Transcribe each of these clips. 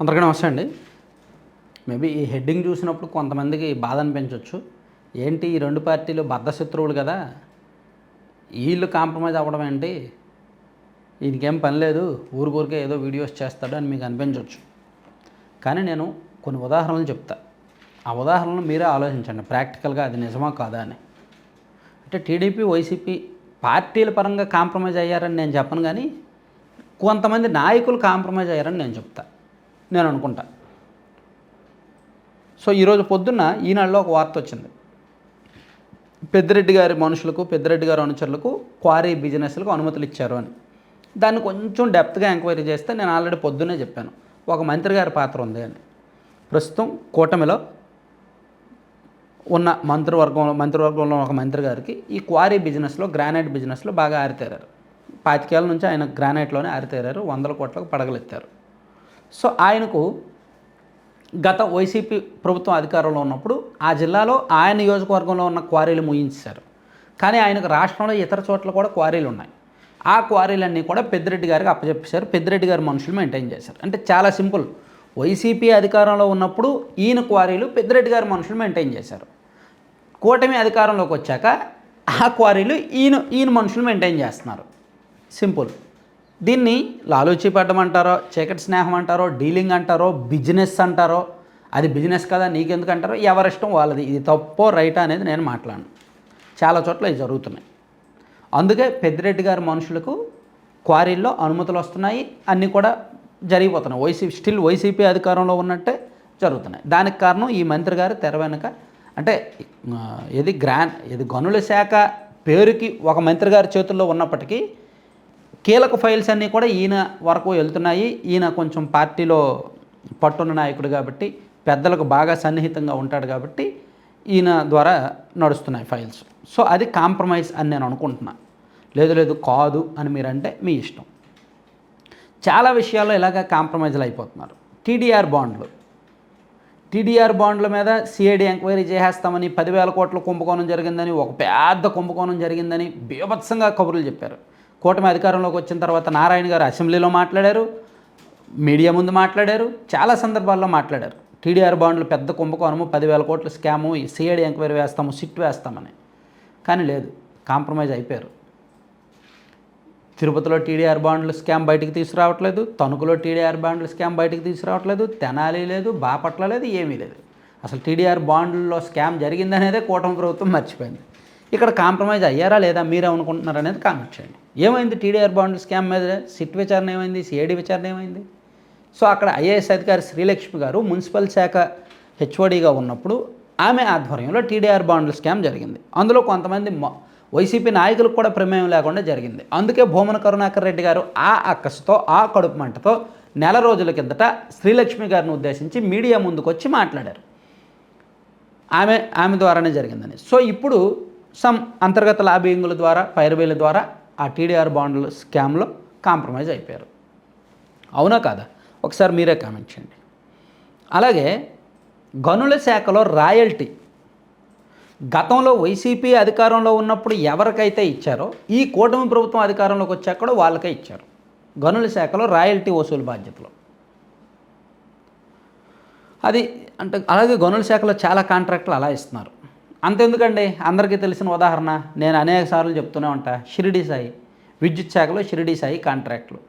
అందరికీ నమస్తే అండి. మేబీ ఈ హెడ్డింగ్ చూసినప్పుడు కొంతమందికి బాధ అనిపించవచ్చు ఏంటి ఈ రెండు పార్టీలు బద్ధశత్రువులు కదా? వీళ్ళు కాంప్రమైజ్ అవ్వడం ఏంటి? ఈయనకేం పని లేదు ఊరికూరికే ఏదో వీడియోస్ చేస్తాడు అని మీకు అనిపించవచ్చు కానీ నేను కొన్ని ఉదాహరణలు చెప్తా. ఆ ఉదాహరణలు మీరే ఆలోచించండి. ప్రాక్టికల్గా అది నిజమా కాదా అని. అంటే టీడీపీ వైసీపీ పార్టీల పరంగా కాంప్రమైజ్ అయ్యారని నేను చెప్పను కానీ కొంతమంది నాయకులు కాంప్రమైజ్ అయ్యారని నేను చెప్తాను నేను అనుకుంటా సో ఈరోజు పొద్దున్న ఈనాడులో ఒక వార్త వచ్చింది. పెద్దిరెడ్డి గారి మనుషులకు పెద్దిరెడ్డి గారి అనుచరులకు క్వారీ బిజినెస్లకు అనుమతులు ఇచ్చారు అని. దాన్ని కొంచెం డెప్త్గా ఎంక్వైరీ చేస్తే నేను ఆల్రెడీ పొద్దున్నే చెప్పాను. ఒక మంత్రి గారి పాత్ర ఉంది అని. ప్రస్తుతం కూటమిలో ఉన్న మంత్రివర్గంలో మంత్రివర్గంలో ఒక మంత్రి గారికి ఈ క్వారీ బిజినెస్లో గ్రానైట్ బిజినెస్లో బాగా ఆరితేరారు. పాతికేళ్ళ నుంచి ఆయన గ్రానైట్లోనే ఆరితేరారు వందల కోట్లకు పడగలెత్తారు. సో ఆయనకు గత వైసీపీ ప్రభుత్వం అధికారంలో ఉన్నప్పుడు ఆ జిల్లాలో ఆయన నియోజకవర్గంలో ఉన్న క్వారీలు ముయించారు కానీ ఆయనకు రాష్ట్రంలో ఇతర చోట్ల కూడా క్వారీలు ఉన్నాయి. ఆ క్వారీలన్నీ కూడా పెద్దిరెడ్డి గారికి అప్పచెప్పేశారు. పెద్దిరెడ్డి గారి మనుషులు మెయింటైన్ చేశారు. అంటే చాలా సింపుల్. వైసీపీ అధికారంలో ఉన్నప్పుడు ఈయన క్వారీలు పెద్దిరెడ్డి గారి మనుషులు మెయింటైన్ చేశారు. కూటమి అధికారంలోకి వచ్చాక ఆ క్వారీలు ఈయన ఈయన మనుషులు మెయింటైన్ చేస్తున్నారు. సింపుల్. దీన్ని లాలూచి పడ్డం అంటారో చీకటి స్నేహం అంటారో డీలింగ్ అంటారో బిజినెస్ అంటారో అది బిజినెస్ కదా నీకెందుకు అంటారో ఎవరిష్టం వాళ్ళది. ఇది తప్పో రైటా అనేది నేను మాట్లాడను. చాలా చోట్ల ఇవి జరుగుతున్నాయి. అందుకే పెద్దిరెడ్డి గారి మనుషులకు క్వారీల్లో అనుమతులు వస్తున్నాయి అన్నీ కూడా జరిగిపోతున్నాయి. వైసీపీ స్టిల్ వైసీపీ అధికారంలో ఉన్నట్టే జరుగుతున్నాయి. దానికి కారణం ఈ మంత్రి గారు తెర వెనుక అంటే ఇది గ్రాండ్ ఇది గనుల శాఖ పేరుకి ఒక మంత్రి గారి చేతుల్లో ఉన్నప్పటికీ కీలక ఫైల్స్ అన్నీ కూడా ఈయన వరకు వెళ్తున్నాయి. ఈయన కొంచెం పార్టీలో పట్టున్న నాయకుడు కాబట్టి పెద్దలకు బాగా సన్నిహితంగా ఉంటాడు కాబట్టి ఈయన ద్వారా నడుస్తున్నాయి ఫైల్స్. సో అది కాంప్రమైజ్ అని నేను అనుకుంటున్నా. లేదు లేదు కాదు అని మీరంటే మీ ఇష్టం. చాలా విషయాల్లో ఇలాగ కాంప్రమైజ్లు అయిపోతున్నారు. టీడీఆర్ బాండ్లు. టీడీఆర్ బాండ్ల మీద సిఐడి ఎంక్వైరీ చేసేస్తామని పదివేల కోట్ల కుంభకోణం జరిగిందని ఒక పెద్ద కుంభకోణం జరిగిందని బీభత్సంగా కబుర్లు చెప్పారు. కూటమి అధికారంలోకి వచ్చిన తర్వాత నారాయణ గారు అసెంబ్లీలో మాట్లాడారు మీడియా ముందు మాట్లాడారు చాలా సందర్భాల్లో మాట్లాడారు. టీడీఆర్ బాండ్లు పెద్ద కుంభకోణము పదివేల కోట్ల స్కాము సిఐడి ఎంక్వైరీ వేస్తాము సిట్ వేస్తామని. కానీ లేదు కాంప్రమైజ్ అయిపోయారు. తిరుపతిలో టీడీఆర్ బాండ్లు స్కామ్ బయటికి తీసుకురావట్లేదు తణుకులో టీడీఆర్ బాండ్లు స్కామ్ బయటికి తీసుకురావట్లేదు తెనాలి లేదు బాపట్ల లేదు ఏమీ లేదు. అసలు టీడీఆర్ బాండ్లలో స్కామ్ జరిగిందనేదే కూటమి ప్రభుత్వం మర్చిపోయింది. ఇక్కడ కాంప్రమైజ్ అయ్యారా లేదా మీరు అనుకుంటున్నారు అనేది కామెంట్ చేయండి. ఏమైంది? టీడీఆర్ బాండ్ స్కామ్ మీద సిట్ విచారణ ఏమైంది? సిఐడి విచారణ ఏమైంది? సో అక్కడ ఐఏఎస్ అధికారి శ్రీలక్ష్మి గారు మున్సిపల్ శాఖ హెచ్ఓడిగా ఉన్నప్పుడు ఆమె ఆధ్వర్యంలో టీడీఆర్ బాండ్ల స్కామ్ జరిగింది. అందులో కొంతమంది వైసీపీ నాయకులకు కూడా ప్రమేయం లేకుండా జరిగింది. అందుకే భూమన కరుణాకర్ రెడ్డి గారు ఆ అక్కసుతో ఆ కడుపు మంటతో నెల రోజుల కిందట శ్రీలక్ష్మి గారిని ఉద్దేశించి మీడియా ముందుకు వచ్చి మాట్లాడారు. ఆమె ఆమె ద్వారానే జరిగిందని. సో ఇప్పుడు సమ్ అంతర్గత లాబింగుల ద్వారా పైరవీల ద్వారా ఆ టీడీఆర్ బాండ్ల స్కామ్లో కాంప్రమైజ్ అయిపోయారు. అవునా కాదా? ఒకసారి మీరే కామెంట్ చేయండి. అలాగే గనుల శాఖలో రాయల్టీ గతంలో వైసీపీ అధికారంలో ఉన్నప్పుడు ఎవరికైతే ఇచ్చారో ఈ కూటమి ప్రభుత్వం అధికారంలోకి వచ్చాక కూడా వాళ్ళకే ఇచ్చారు. గనుల శాఖలో రాయల్టీ వసూలు బాధ్యతలు. అది అంటే అలాగే గనుల శాఖలో చాలా కాంట్రాక్టులు అలా ఇస్తున్నారు. అంతెందుకండి? అందరికీ తెలిసిన ఉదాహరణ నేను అనేక సార్లు చెప్తూనే ఉంటా షిరిడి సాయి విద్యుత్ శాఖలో షిరిడి సాయి కాంట్రాక్టులు.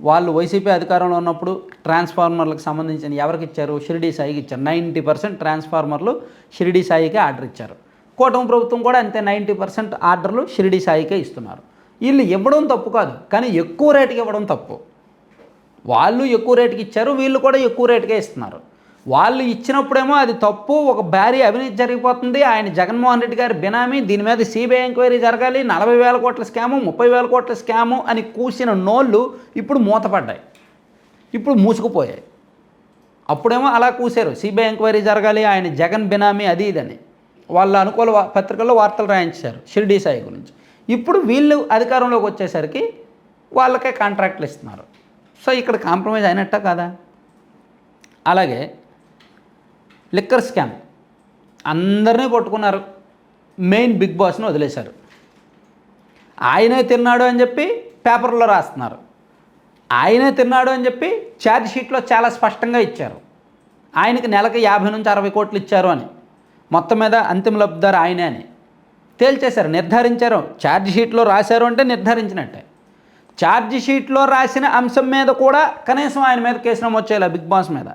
వాళ్ళు వైసీపీ అధికారంలో ఉన్నప్పుడు ట్రాన్స్ఫార్మర్లకు సంబంధించిన ఎవరికి ఇచ్చారు? షిరిడి సాయికి ఇచ్చారు. నైంటీ పర్సెంట్ ట్రాన్స్ఫార్మర్లు షిరిడి సాయికే ఆర్డర్ ఇచ్చారు. కూటమి ప్రభుత్వం కూడా అంతే నైంటీ పర్సెంట్ ఆర్డర్లు షిరిడి సాయికే ఇస్తున్నారు. వీళ్ళు ఇవ్వడం తప్పు కాదు కానీ ఎక్కువ రేటుకి ఇవ్వడం తప్పు. వాళ్ళు ఎక్కువ రేటుకి ఇచ్చారు వీళ్ళు కూడా ఎక్కువ రేటుకే ఇస్తున్నారు. వాళ్ళు ఇచ్చినప్పుడేమో అది తప్పు ఒక భారీ అవినీతి జరిగిపోతుంది. ఆయన జగన్మోహన్ రెడ్డి గారి బినామీ దీని మీద సిబిఐ ఎంక్వైరీ జరగాలి. నలభై వేల కోట్ల స్కాము ముప్పై వేల కోట్ల స్కాము అని కూసిన నోళ్ళు ఇప్పుడు మూతపడ్డాయి. ఇప్పుడు మూసుకుపోయాయి. అప్పుడేమో అలా కూశారు. సిబిఐ ఎంక్వైరీ జరగాలి ఆయన జగన్ బినామీ అది ఇదని. వాళ్ళ అనుకూల పత్రికల్లో వార్తలు రాయించారు షిరిడీ సాయి గురించి. ఇప్పుడు వీళ్ళు అధికారంలోకి వచ్చేసరికి వాళ్ళకే కాంట్రాక్ట్లు ఇస్తున్నారు. సో ఇక్కడ కాంప్రమైజ్ అయినట్ట కదా? అలాగే లిక్కర్ స్కామ్. అందరినీ పట్టుకున్నారు మెయిన్ బిగ్ బాస్ని వదిలేశారు. ఆయనే తిన్నాడు అని చెప్పి పేపర్లో రాస్తున్నారు. ఆయనే తిన్నాడు అని చెప్పి ఛార్జ్ షీట్లో చాలా స్పష్టంగా ఇచ్చారు. ఆయనకి నెలకు యాభై నుంచి అరవై కోట్లు ఇచ్చారు అని. మొత్తం మీద అంతిమ లబ్ధిదారు ఆయనే అని. తేల్చేశారు నిర్ధారించారు. ఛార్జ్ షీట్లో రాశారు అంటే నిర్ధారించినట్టే. ఛార్జ్ షీట్లో రాసిన అంశం మీద కూడా కనీసం ఆయన మీద కేసు నమోదు చేయాలి బిగ్ బాస్ మీద.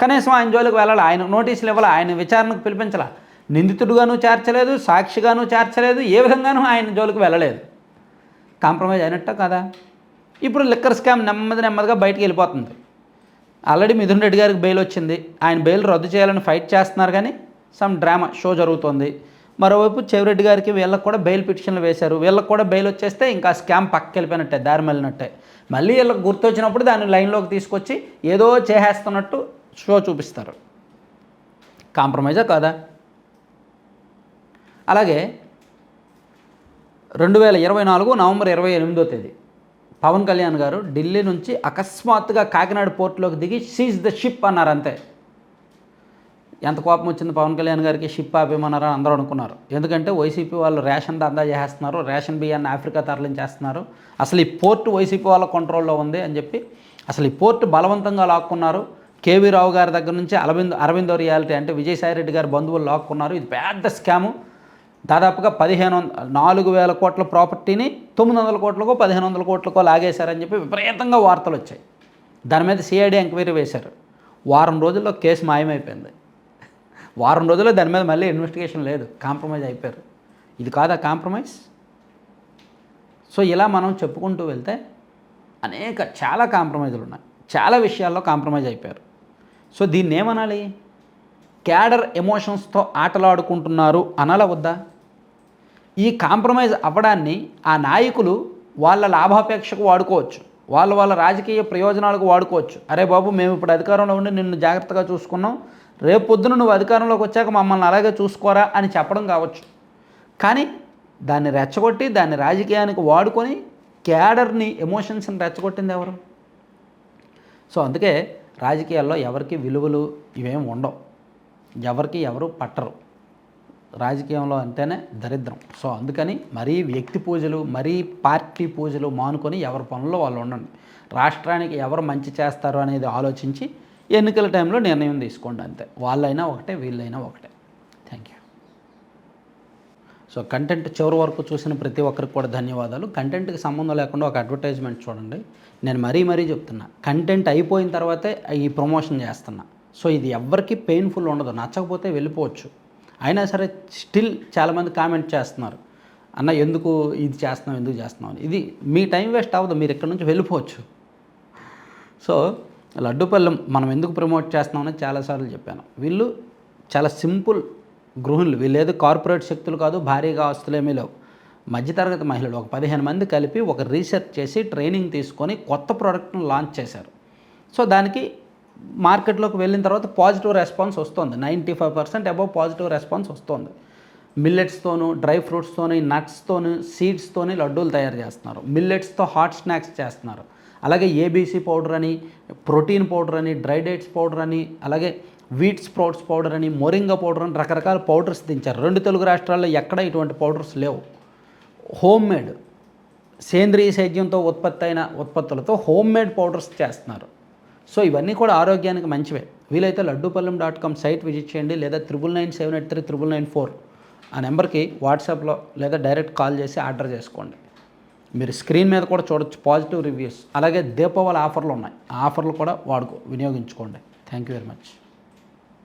కనీసం ఆయన జోలికి వెళ్ళాలి ఆయన నోటీసులు ఇవ్వాలి ఆయన విచారణకు పిలిపించాల? నిందితుడుగాను చేర్చలేదు సాక్షిగాను చేర్చలేదు ఏ విధంగానూ ఆయన జోలికి వెళ్ళలేదు. కాంప్రమైజ్ అయినట్ట కదా? ఇప్పుడు లిక్కర్ స్కామ్ నెమ్మది నెమ్మదిగా బయటికి వెళ్ళిపోతుంది. ఆల్రెడీ మిథున్ రెడ్డి గారికి బెయిల్ వచ్చింది. ఆయన బెయిల్ రద్దు చేయాలని ఫైట్ చేస్తున్నారు కానీ సమ్ డ్రామా షో జరుగుతోంది. మరోవైపు చెవిరెడ్డి గారికి వీళ్ళకి కూడా బెయిల్ పిటిషన్లు వేశారు. వీళ్ళకి కూడా బెయిల్ వచ్చేస్తే ఇంకా స్కామ్ పక్కకి వెళ్ళిపోయినట్టే దారి మళ్ళినట్టే. మళ్ళీ వీళ్ళకి గుర్తొచ్చినప్పుడు దాన్ని లైన్లోకి తీసుకొచ్చి ఏదో చేసేస్తున్నట్టు షో చూపిస్తారు. కాంప్రమైజా కాదా? అలాగే రెండు వేల ఇరవై నాలుగు నవంబర్ ఇరవై ఎనిమిదో తేదీ పవన్ కళ్యాణ్ గారు ఢిల్లీ నుంచి అకస్మాత్తుగా కాకినాడ పోర్టులోకి దిగి సీజ్ ద షిప్ అన్నారు అంతే. ఎంత కోపం వచ్చింది పవన్ కళ్యాణ్ గారికి? షిప్ ఆపేమన్నారని అందరూ అనుకున్నారు. ఎందుకంటే వైసీపీ వాళ్ళు రేషన్ దందా చేస్తున్నారు రేషన్ బియ్యాన్ని ఆఫ్రికా తరలించేస్తున్నారు అసలు ఈ పోర్టు వైసీపీ వాళ్ళ కంట్రోల్లో ఉంది అని చెప్పి అసలు ఈ పోర్టు బలవంతంగా లాక్కున్నారు. కేవీ రావు గారి దగ్గర నుంచి అరవింద్ అరవిందో రియాలిటీ అంటే విజయసాయిరెడ్డి గారి బంధువులు లాక్కున్నారు. ఇది పెద్ద స్కాము. దాదాపుగా పదిహేను వంద నాలుగు వేల కోట్ల ప్రాపర్టీని తొమ్మిది వందల కోట్లకో పదిహేను వందల కోట్లకో లాగేశారని చెప్పి విపరీతంగా వార్తలు వచ్చాయి. దాని మీద సిఐడి ఎంక్వైరీ వేశారు. వారం రోజుల్లో కేసు మాయమైపోయింది. వారం రోజుల్లో దాని మీద మళ్ళీ ఇన్వెస్టిగేషన్ లేదు. కాంప్రమైజ్ అయిపోయారు. ఇది కాదా కాంప్రమైజ్? సో ఇలా మనం చెప్పుకుంటూ వెళ్తే అనేక చాలా కాంప్రమైజులు ఉన్నాయి చాలా విషయాల్లో కాంప్రమైజ్ అయిపోయారు. సో దీన్ని ఏమనాలి క్యాడర్ ఎమోషన్స్తో ఆటలాడుకుంటున్నారు అనాల వద్దా? ఈ కాంప్రమైజ్ అవ్వడాన్ని ఆ నాయకులు వాళ్ళ లాభాపేక్షకు వాడుకోవచ్చు. వాళ్ళ వాళ్ళ రాజకీయ ప్రయోజనాలకు వాడుకోవచ్చు. అరే బాబు మేము ఇప్పుడు అధికారంలో ఉండి నిన్ను జాగ్రత్తగా చూసుకున్నాం. రేపు పొద్దున నువ్వు అధికారంలోకి వచ్చాక మమ్మల్ని అలాగే చూసుకోరా అని చెప్పడం కావచ్చు. కానీ దాన్ని రెచ్చగొట్టి దాన్ని రాజకీయానికి వాడుకొని క్యాడర్ని ఎమోషన్స్ని రెచ్చగొట్టింది ఎవరు? సో అందుకే రాజకీయాల్లో ఎవరికి విలువలు ఇవేం ఉండవు. ఎవరికి ఎవరు పట్టరు. రాజకీయంలో అంటేనే దరిద్రం. సో అందుకని మరీ వ్యక్తి పూజలు మరీ పార్టీ పూజలు మానుకొని ఎవరి పనుల్లో వాళ్ళు ఉండండి. రాష్ట్రానికి ఎవరు మంచి చేస్తారు అనేది ఆలోచించి ఎన్నికల టైంలో నిర్ణయం తీసుకోండి అంతే. వాళ్ళైనా ఒకటే వీళ్ళైనా ఒకటే. థ్యాంక్ యూ సో కంటెంట్ చివరి వరకు చూసిన ప్రతి ఒక్కరికి కూడా ధన్యవాదాలు. కంటెంట్కి సంబంధం లేకుండా ఒక అడ్వర్టైజ్మెంట్ చూడండి. నేను మరీ మరీ చెప్తున్నా. కంటెంట్ అయిపోయిన తర్వాతే ఈ ప్రమోషన్ చేస్తున్నా. సో ఇది ఎవ్వరికి పెయిన్ఫుల్ ఉండదు. నచ్చకపోతే వెళ్ళిపోవచ్చు. అయినా సరే స్టిల్ చాలామంది కామెంట్ చేస్తున్నారు. అన్న ఎందుకు ఇది చేస్తున్నాం ఎందుకు చేస్తున్నాం అని. ఇది మీ టైం వేస్ట్ అవ్వదు. మీరు ఇక్కడ నుంచి వెళ్ళిపోవచ్చు. సో లడ్డుపల్లెం మనం ఎందుకు ప్రమోట్ చేస్తున్నామని చాలాసార్లు చెప్పాను. వీళ్ళు చాలా సింపుల్ గృహిణులు. వీళ్ళేదో కార్పొరేట్ శక్తులు కాదు భారీగా ఆస్తులేమీ లేవు. మధ్యతరగతి మహిళలు ఒక పదిహేను మంది కలిపి ఒక రీసెర్చ్ చేసి ట్రైనింగ్ తీసుకొని కొత్త ప్రోడక్ట్ను లాంచ్ చేశారు. సో దానికి మార్కెట్లోకి వెళ్ళిన తర్వాత పాజిటివ్ రెస్పాన్స్ వస్తుంది. Ninety five percent above positive response వస్తుంది. మిల్లెట్స్తోను డ్రై ఫ్రూట్స్తోని నట్స్తోని సీడ్స్తోని లడ్డూలు తయారు చేస్తున్నారు. మిల్లెట్స్తో హాట్ స్నాక్స్ చేస్తున్నారు. అలాగే ఏబీసీ పౌడర్ అని ప్రోటీన్ పౌడర్ అని డ్రై డేట్స్ పౌడర్ అని అలాగే వీట్ స్ప్రౌట్స్ పౌడర్ అని మొరింగా పౌడర్ అని రకరకాల పౌడర్స్ దించారు. రెండు తెలుగు రాష్ట్రాల్లో ఎక్కడ ఇటువంటి పౌడర్స్ లేవు. హోమ్ మేడ్ సేంద్రియ సేద్యంతో ఉత్పత్తి అయిన ఉత్పత్తులతో హోమ్ మేడ్ పౌడర్స్ చేస్తున్నారు. సో ఇవన్నీ కూడా ఆరోగ్యానికి మంచివే. వీలైతే Laddupallem dot com site visit చేయండి లేదా triple nine seven eight three triple nine four ఆ నెంబర్కి వాట్సాప్లో లేదా డైరెక్ట్ కాల్ చేసి ఆర్డర్ చేసుకోండి. మీరు స్క్రీన్ మీద కూడా చూడొచ్చు పాజిటివ్ రివ్యూస్. అలాగే దీపావళి ఆఫర్లు ఉన్నాయి. ఆ ఆఫర్లు కూడా వాడుకో వినియోగించుకోండి. Thank you very much.